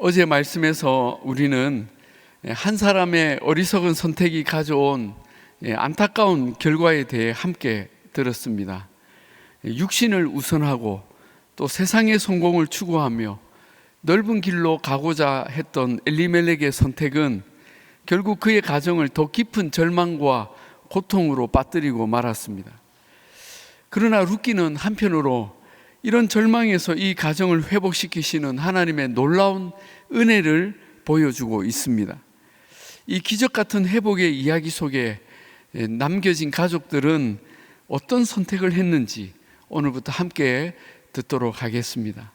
어제 말씀에서 우리는 한 사람의 어리석은 선택이 가져온 예, 안타까운 결과에 대해 함께 들었습니다. 육신을 우선하고 또 세상의 성공을 추구하며 넓은 길로 가고자 했던 엘리멜렉의 선택은 결국 그의 가정을 더 깊은 절망과 고통으로 빠뜨리고 말았습니다. 그러나 룻기는 한편으로 이런 절망에서 이 가정을 회복시키시는 하나님의 놀라운 은혜를 보여주고 있습니다. 이 기적 같은 회복의 이야기 속에 남겨진 가족들은 어떤 선택을 했는지 오늘부터 함께 듣도록 하겠습니다.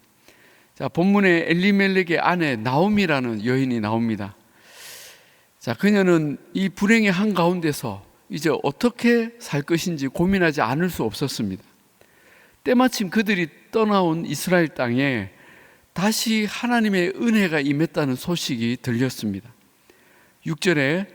자, 본문에 엘리멜렉의 아내 나옴이라는 여인이 나옵니다. 자, 그녀는 이 불행의 한가운데서 이제 어떻게 살 것인지 고민하지 않을 수 없었습니다. 때마침 그들이 떠나온 이스라엘 땅에 다시 하나님의 은혜가 임했다는 소식이 들렸습니다. 6절에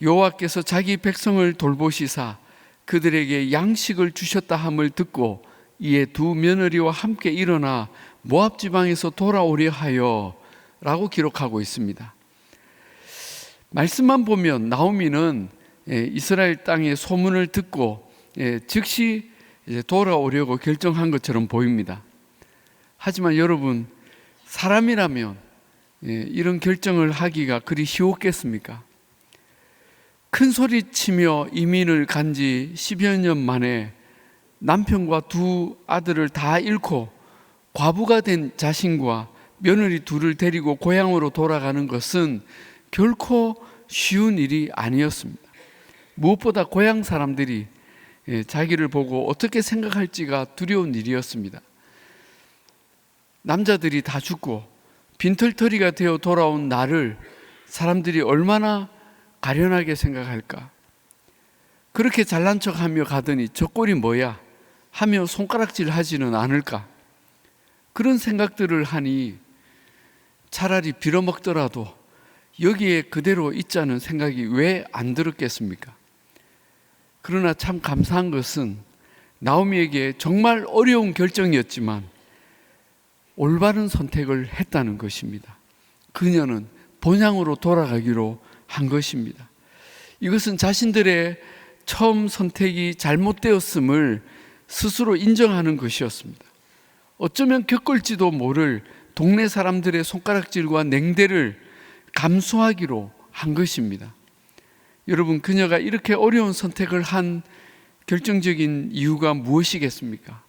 여호와께서 자기 백성을 돌보시사 그들에게 양식을 주셨다 함을 듣고 이에 두 며느리와 함께 일어나 모압 지방에서 돌아오려 하여 라고 기록하고 있습니다. 말씀만 보면 나오미는 예, 이스라엘 땅의 소문을 듣고 예, 즉시 돌아오려고 결정한 것처럼 보입니다. 하지만 여러분 사람이라면 예, 이런 결정을 하기가 그리 쉬웠겠습니까? 큰 소리 치며 이민을 간 지 10여 년 만에 남편과 두 아들을 다 잃고 과부가 된 자신과 며느리 둘을 데리고 고향으로 돌아가는 것은 결코 쉬운 일이 아니었습니다. 무엇보다 고향 사람들이 예, 자기를 보고 어떻게 생각할지가 두려운 일이었습니다. 남자들이 다 죽고 빈털터리가 되어 돌아온 나를 사람들이 얼마나 가련하게 생각할까? 그렇게 잘난 척 하며 가더니 저 꼴이 뭐야? 하며 손가락질 하지는 않을까? 그런 생각들을 하니 차라리 빌어먹더라도 여기에 그대로 있자는 생각이 왜 안 들었겠습니까? 그러나 참 감사한 것은 나오미에게 정말 어려운 결정이었지만 올바른 선택을 했다는 것입니다. 그녀는 본향으로 돌아가기로 한 것입니다. 이것은 자신들의 처음 선택이 잘못되었음을 스스로 인정하는 것이었습니다. 어쩌면 겪을지도 모를 동네 사람들의 손가락질과 냉대를 감수하기로 한 것입니다. 여러분, 그녀가 이렇게 어려운 선택을 한 결정적인 이유가 무엇이겠습니까?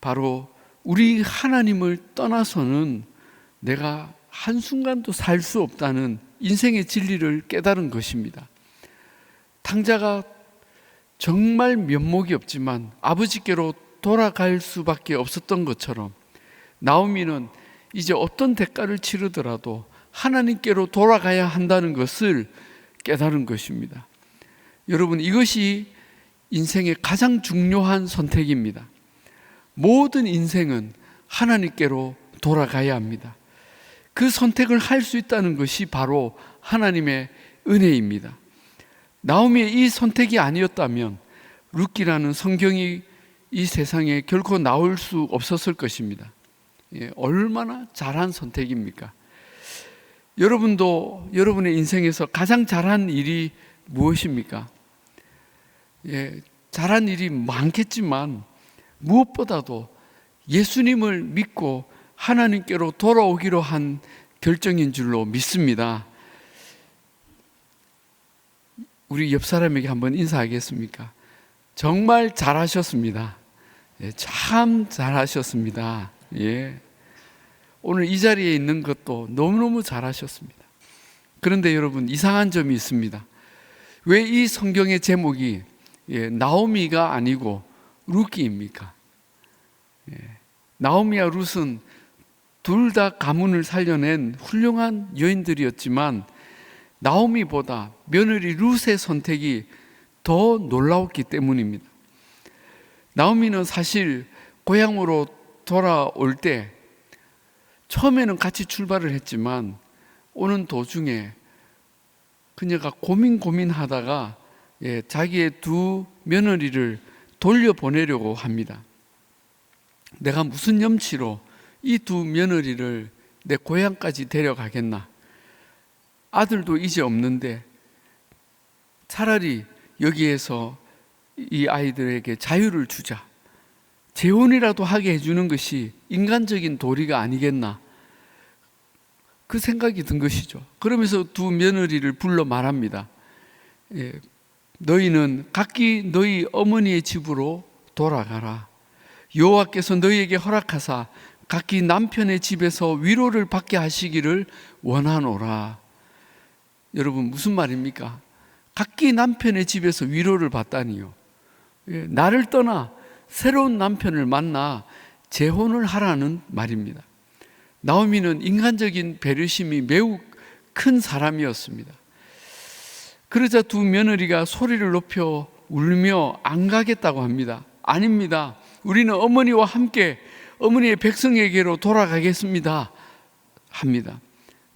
바로 우리 하나님을 떠나서는 내가 한순간도 살 수 없다는 인생의 진리를 깨달은 것입니다. 탕자가 정말 면목이 없지만 아버지께로 돌아갈 수밖에 없었던 것처럼 나오미는 이제 어떤 대가를 치르더라도 하나님께로 돌아가야 한다는 것을 깨달은 것입니다. 여러분, 이것이 인생의 가장 중요한 선택입니다. 모든 인생은 하나님께로 돌아가야 합니다. 그 선택을 할 수 있다는 것이 바로 하나님의 은혜입니다. 나오미의 이 선택이 아니었다면 룻기라는 성경이 이 세상에 결코 나올 수 없었을 것입니다. 예, 얼마나 잘한 선택입니까? 여러분도 여러분의 인생에서 가장 잘한 일이 무엇입니까? 예, 잘한 일이 많겠지만 무엇보다도 예수님을 믿고 하나님께로 돌아오기로 한 결정인 줄로 믿습니다. 우리 옆 사람에게 한번 인사하겠습니까? 정말 잘하셨습니다. 예, 참 잘하셨습니다. 예. 오늘 이 자리에 있는 것도 너무너무 잘하셨습니다. 그런데 여러분 이상한 점이 있습니다. 왜 이 성경의 제목이 예, 나오미가 아니고 룻기입니까? 예, 나오미와 룻은 둘 다 가문을 살려낸 훌륭한 여인들이었지만 나오미보다 며느리 룻의 선택이 더 놀라웠기 때문입니다. 나오미는 사실 고향으로 돌아올 때 처음에는 같이 출발을 했지만 오는 도중에 그녀가 고민 고민하다가 예, 자기의 두 며느리를 돌려보내려고 합니다. 내가 무슨 염치로 이 두 며느리를 내 고향까지 데려가겠나? 아들도 이제 없는데 차라리 여기에서 이 아이들에게 자유를 주자. 재혼이라도 하게 해주는 것이 인간적인 도리가 아니겠나. 그 생각이 든 것이죠. 그러면서 두 며느리를 불러 말합니다. 예, 너희는 각기 너희 어머니의 집으로 돌아가라. 여호와께서 너희에게 허락하사 각기 남편의 집에서 위로를 받게 하시기를 원하노라. 여러분 무슨 말입니까? 각기 남편의 집에서 위로를 받다니요. 예, 나를 떠나 새로운 남편을 만나 재혼을 하라는 말입니다. 나오미는 인간적인 배려심이 매우 큰 사람이었습니다. 그러자 두 며느리가 소리를 높여 울며 안 가겠다고 합니다. 아닙니다. 우리는 어머니와 함께 어머니의 백성에게로 돌아가겠습니다. 합니다.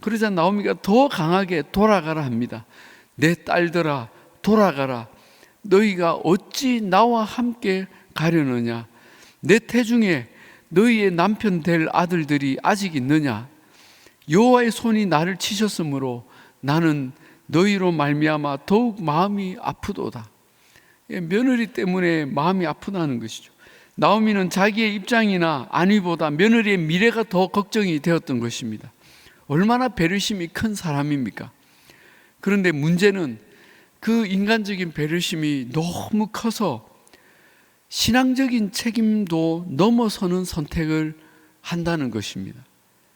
그러자 나오미가 더 강하게 돌아가라 합니다. 내 딸들아, 돌아가라. 너희가 어찌 나와 함께 가려느냐? 내 태중에 너희의 남편 될 아들들이 아직 있느냐? 여호와의 손이 나를 치셨으므로 나는 너희로 말미암아 더욱 마음이 아프도다. 예, 며느리 때문에 마음이 아프다는 것이죠. 나오미는 자기의 입장이나 안위보다 며느리의 미래가 더 걱정이 되었던 것입니다. 얼마나 배려심이 큰 사람입니까? 그런데 문제는 그 인간적인 배려심이 너무 커서 신앙적인 책임도 넘어서는 선택을 한다는 것입니다.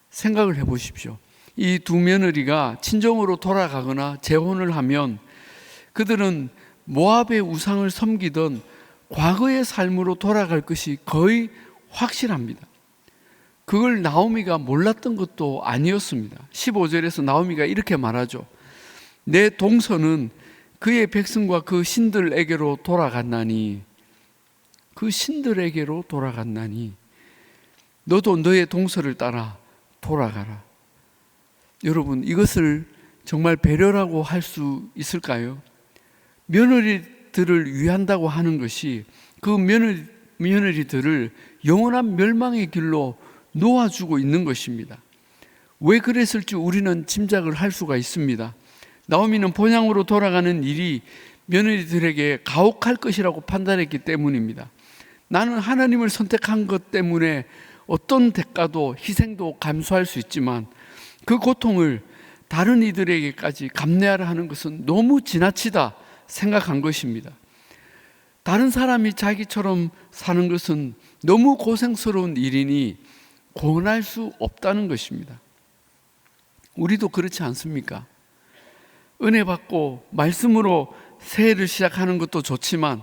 생각을 해 보십시오. 이 두 며느리가 친정으로 돌아가거나 재혼을 하면 그들은 모압의 우상을 섬기던 과거의 삶으로 돌아갈 것이 거의 확실합니다. 그걸 나오미가 몰랐던 것도 아니었습니다. 15절에서 나오미가 이렇게 말하죠. 내 동서는 그의 백성과 그 신들에게로 돌아갔나니 그 신들에게로 돌아갔나니 너도 너의 동서를 따라 돌아가라. 여러분 이것을 정말 배려라고 할 수 있을까요? 며느리들을 위한다고 하는 것이 그 며느리, 며느리들을 영원한 멸망의 길로 놓아주고 있는 것입니다. 왜 그랬을지 우리는 짐작을 할 수가 있습니다. 나오미는 본향으로 돌아가는 일이 며느리들에게 가혹할 것이라고 판단했기 때문입니다. 나는 하나님을 선택한 것 때문에 어떤 대가도 희생도 감수할 수 있지만 그 고통을 다른 이들에게까지 감내하라 하는 것은 너무 지나치다 생각한 것입니다. 다른 사람이 자기처럼 사는 것은 너무 고생스러운 일이니 권할 수 없다는 것입니다. 우리도 그렇지 않습니까? 은혜 받고 말씀으로 새해를 시작하는 것도 좋지만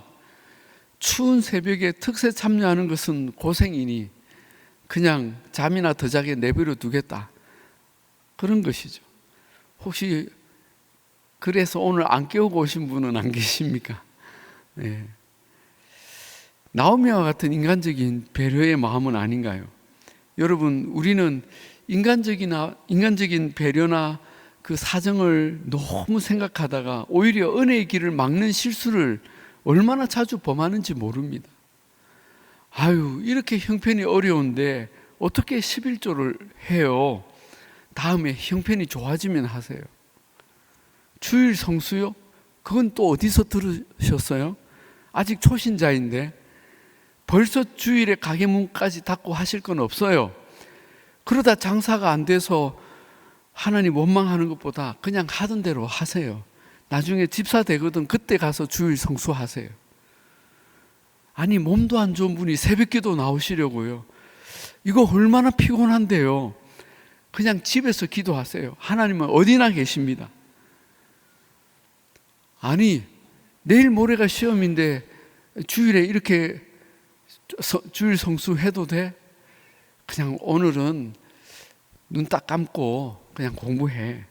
추운 새벽에 특세 참여하는 것은 고생이니 그냥 잠이나 더 자게 내버려 두겠다. 그런 것이죠. 혹시 그래서 오늘 안 깨우고 오신 분은 안 계십니까? 네. 나오미와 같은 인간적인 배려의 마음은 아닌가요? 여러분, 우리는 인간적이나 인간적인 배려나 그 사정을 너무 생각하다가 오히려 은혜의 길을 막는 실수를 얼마나 자주 범하는지 모릅니다. 아유, 이렇게 형편이 어려운데 어떻게 11조를 해요? 다음에 형편이 좋아지면 하세요. 주일 성수요? 그건 또 어디서 들으셨어요? 아직 초신자인데 벌써 주일에 가게 문까지 닫고 하실 건 없어요. 그러다 장사가 안 돼서 하나님 원망하는 것보다 그냥 하던 대로 하세요. 나중에 집사 되거든 그때 가서 주일 성수하세요. 아니 몸도 안 좋은 분이 새벽기도 나오시려고요. 이거 얼마나 피곤한데요. 그냥 집에서 기도하세요. 하나님은 어디나 계십니다. 아니, 내일 모레가 시험인데 주일에 이렇게 주일 성수 해도 돼? 그냥 오늘은 눈 딱 감고 그냥 공부해.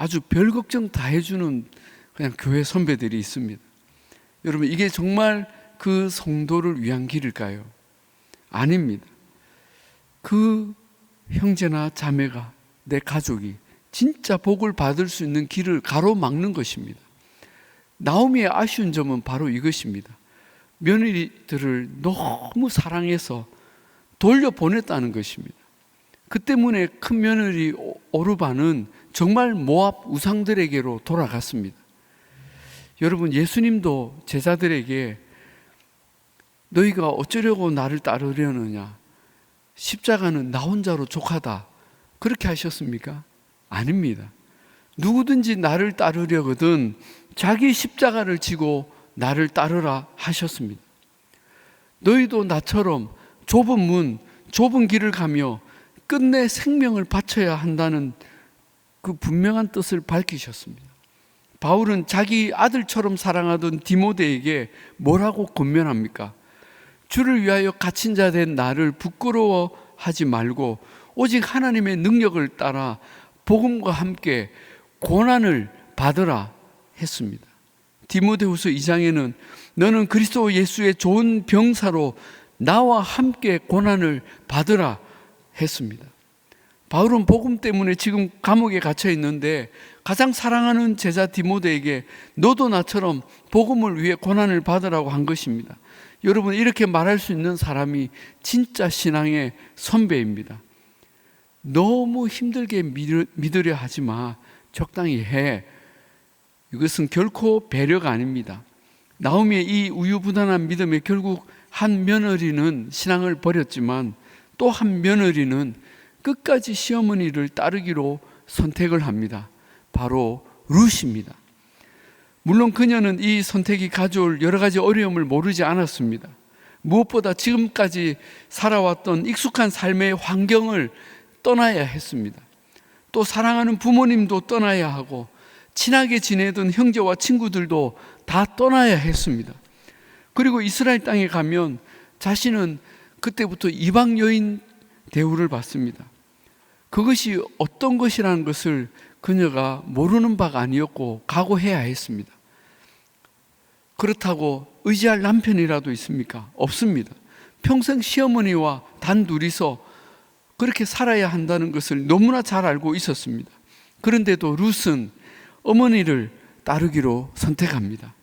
아주 별 걱정 다 해주는 그냥 교회 선배들이 있습니다. 여러분, 이게 정말 그 성도를 위한 길일까요? 아닙니다. 그 형제나 자매가 내 가족이 진짜 복을 받을 수 있는 길을 가로막는 것입니다. 나오미의 아쉬운 점은 바로 이것입니다. 며느리들을 너무 사랑해서 돌려보냈다는 것입니다. 그 때문에 큰 며느리 오르바는 정말 모압 우상들에게로 돌아갔습니다. 여러분 예수님도 제자들에게 너희가 어쩌려고 나를 따르려느냐 십자가는 나 혼자로 족하다 그렇게 하셨습니까? 아닙니다. 누구든지 나를 따르려거든 자기 십자가를 지고 나를 따르라 하셨습니다. 너희도 나처럼 좁은 문, 좁은 길을 가며 끝내 생명을 바쳐야 한다는 그 분명한 뜻을 밝히셨습니다. 바울은 자기 아들처럼 사랑하던 디모데에게 뭐라고 권면합니까? 주를 위하여 갇힌 자 된 나를 부끄러워하지 말고 오직 하나님의 능력을 따라 복음과 함께 고난을 받으라 했습니다. 디모데후서 2장에는 너는 그리스도 예수의 좋은 병사로 나와 함께 고난을 받으라 했습니다. 바울은 복음 때문에 지금 감옥에 갇혀 있는데 가장 사랑하는 제자 디모데에게 너도 나처럼 복음을 위해 고난을 받으라고 한 것입니다. 여러분 이렇게 말할 수 있는 사람이 진짜 신앙의 선배입니다. 너무 힘들게 믿으려 하지 마. 적당히 해. 이것은 결코 배려가 아닙니다. 나오미의 이 우유부단한 믿음에 결국 한 며느리는 신앙을 버렸지만 또 한 며느리는 끝까지 시어머니를 따르기로 선택을 합니다. 바로 룻입니다. 물론 그녀는 이 선택이 가져올 여러 가지 어려움을 모르지 않았습니다. 무엇보다 지금까지 살아왔던 익숙한 삶의 환경을 떠나야 했습니다. 또 사랑하는 부모님도 떠나야 하고 친하게 지내던 형제와 친구들도 다 떠나야 했습니다. 그리고 이스라엘 땅에 가면 자신은 그때부터 이방 여인 대우를 받습니다. 그것이 어떤 것이라는 것을 그녀가 모르는 바가 아니었고 각오해야 했습니다. 그렇다고 의지할 남편이라도 있습니까? 없습니다. 평생 시어머니와 단둘이서 그렇게 살아야 한다는 것을 너무나 잘 알고 있었습니다. 그런데도 룻은 어머니를 따르기로 선택합니다.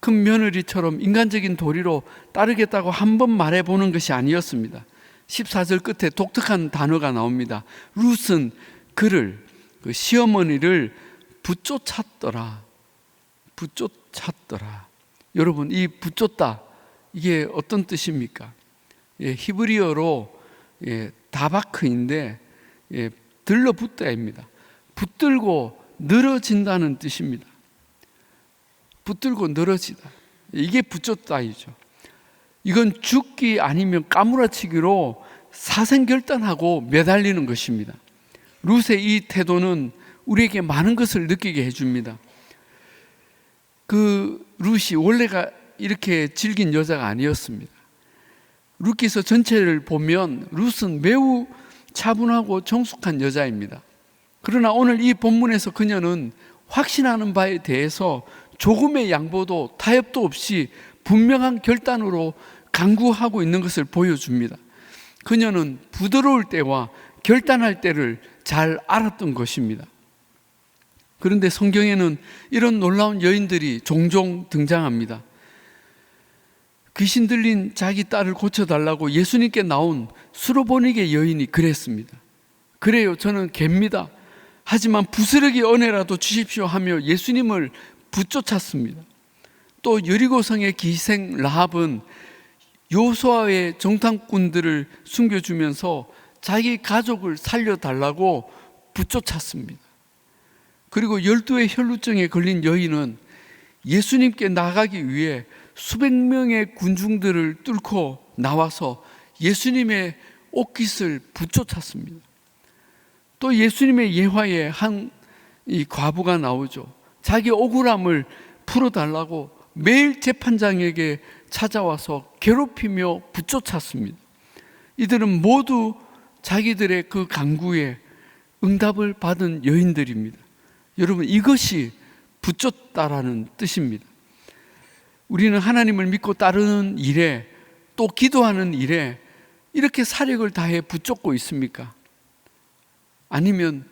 큰 며느리처럼 인간적인 도리로 따르겠다고 한 번 말해보는 것이 아니었습니다. 14절 끝에 독특한 단어가 나옵니다. 룻은 그를, 그 시어머니를 붙쫓았더라. 붙쫓았더라. 여러분, 이 붙쫓다, 이게 어떤 뜻입니까? 예, 히브리어로 예, 다바크인데, 예, 들러붙다입니다. 붙들고 늘어진다는 뜻입니다. 붙들고 늘어지다. 이게 붙였다이죠. 이건 죽기 아니면 까무라치기로 사생결단하고 매달리는 것입니다. 룻의 이 태도는 우리에게 많은 것을 느끼게 해줍니다. 그 룻이 원래가 이렇게 질긴 여자가 아니었습니다. 룻기서 전체를 보면 룻은 매우 차분하고 정숙한 여자입니다. 그러나 오늘 이 본문에서 그녀는 확신하는 바에 대해서 조금의 양보도 타협도 없이 분명한 결단으로 강구하고 있는 것을 보여줍니다. 그녀는 부드러울 때와 결단할 때를 잘 알았던 것입니다. 그런데 성경에는 이런 놀라운 여인들이 종종 등장합니다. 귀신 들린 자기 딸을 고쳐달라고 예수님께 나온 수로보니게 여인이 그랬습니다. 그래요. 저는 개입니다. 하지만 부스러기 은혜라도 주십시오 하며 예수님을 붙쫓았습니다. 또 여리고성의 기생 라합은 요수아의 정탐꾼들을 숨겨주면서 자기 가족을 살려달라고 붙쫓았습니다. 그리고 열두의 혈루증에 걸린 여인은 예수님께 나가기 위해 수백 명의 군중들을 뚫고 나와서 예수님의 옷깃을 붙쫓았습니다. 또 예수님의 예화에 한 이 과부가 나오죠. 자기 억울함을 풀어달라고 매일 재판장에게 찾아와서 괴롭히며 붙쫓았습니다. 이들은 모두 자기들의 그 강구에 응답을 받은 여인들입니다. 여러분, 이것이 붙쫓다라는 뜻입니다. 우리는 하나님을 믿고 따르는 일에 또 기도하는 일에 이렇게 사력을 다해 붙쫓고 있습니까? 아니면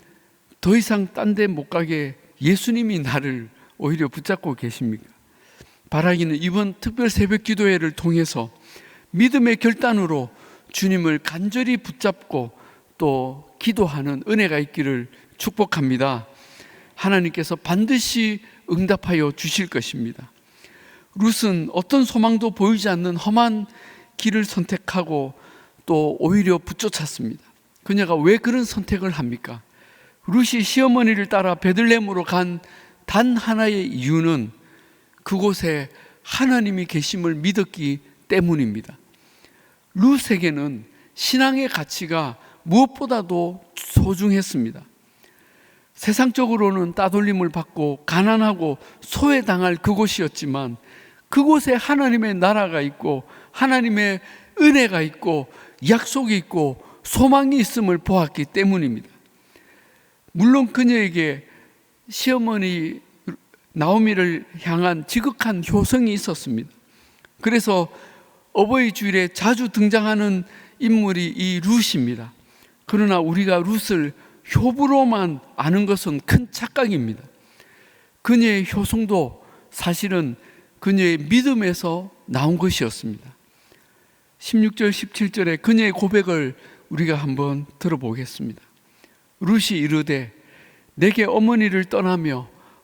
더 이상 딴 데 못 가게 예수님이 나를 오히려 붙잡고 계십니까? 바라기는 이번 특별 새벽 기도회를 통해서 믿음의 결단으로 주님을 간절히 붙잡고 또 기도하는 은혜가 있기를 축복합니다. 하나님께서 반드시 응답하여 주실 것입니다. 룻은 어떤 소망도 보이지 않는 험한 길을 선택하고 또 오히려 붙쫓았습니다. 그녀가 왜 그런 선택을 합니까? 룻이 시어머니를 따라 베들레헴으로 간 단 하나의 이유는 그곳에 하나님이 계심을 믿었기 때문입니다. 룻에게는 신앙의 가치가 무엇보다도 소중했습니다. 세상적으로는 따돌림을 받고 가난하고 소외당할 그곳이었지만 그곳에 하나님의 나라가 있고 하나님의 은혜가 있고 약속이 있고 소망이 있음을 보았기 때문입니다. 물론 그녀에게 시어머니 나오미를 향한 지극한 효성이 있었습니다. 그래서 어버이 주일에 자주 등장하는 인물이 이 룻입니다. 그러나 우리가 룻을 효부로만 아는 것은 큰 착각입니다. 그녀의 효성도 사실은 그녀의 믿음에서 나온 것이었습니다. 16절, 17절에 그녀의 고백을 우리가 한번 들어보겠습니다. 룻이 이르되 내게 어머니를 떠나며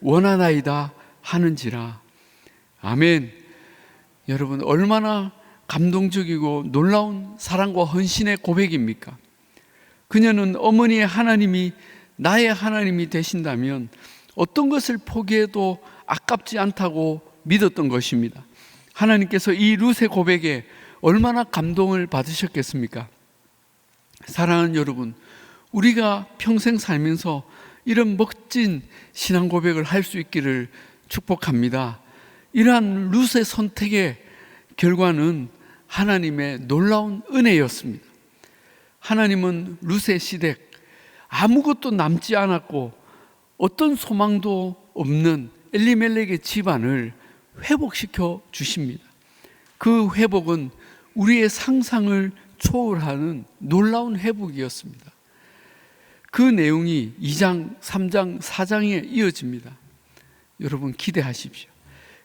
원하나이다 하는지라. 아멘. 여러분 얼마나 감동적이고 놀라운 사랑과 헌신의 고백입니까? 그녀는 어머니의 하나님이 나의 하나님이 되신다면 어떤 것을 포기해도 아깝지 않다고 믿었던 것입니다. 하나님께서 이 룻의 고백에 얼마나 감동을 받으셨겠습니까? 사랑하는 여러분, 우리가 평생 살면서 이런 멋진 신앙 고백을 할 수 있기를 축복합니다. 이러한 룻의 선택의 결과는 하나님의 놀라운 은혜였습니다. 하나님은 룻의 시댁 아무것도 남지 않았고 어떤 소망도 없는 엘리멜렉의 집안을 회복시켜 주십니다. 그 회복은 우리의 상상을 초월하는 놀라운 회복이었습니다. 그 내용이 2장, 3장, 4장에 이어집니다. 여러분 기대하십시오.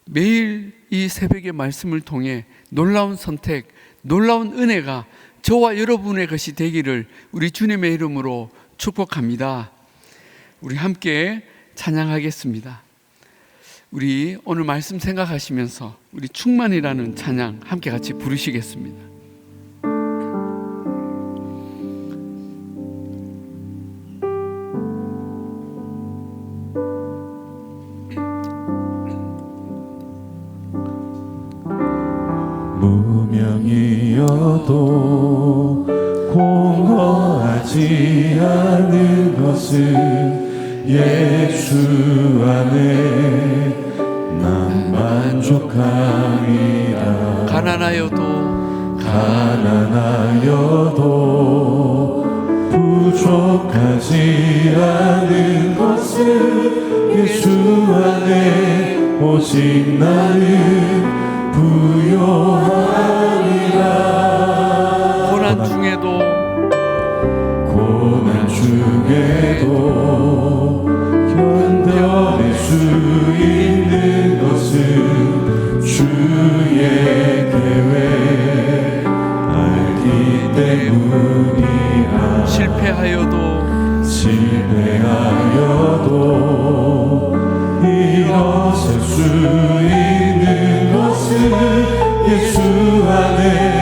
매일 이 새벽의 말씀을 통해 놀라운 선택, 놀라운 은혜가 저와 여러분의 것이 되기를 우리 주님의 이름으로 축복합니다. 우리 함께 찬양하겠습니다. 우리 오늘 말씀 생각하시면서 우리 충만이라는 찬양 함께 같이 부르시겠습니다. 예수 안에 난 만족함이라. 가난하여도. 가난하여도 부족하지 않은 것은 예수 안에 오직 나는 부요함 중에도 견뎌낼 수 있는 것은 주의 계획 알기 때문이라. 실패하여도 실패하여도 일어설 수 있는 것은 예수 안에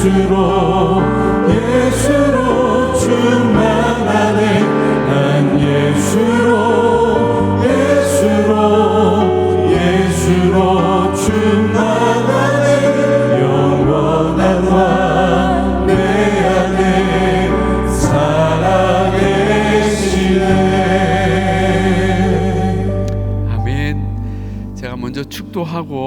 예수로 예수로 충만하네. 난 예수로 예수로 예수로 충만하네. 영원한 화내 안에 살아계시네. 아멘. 제가 먼저 축도하고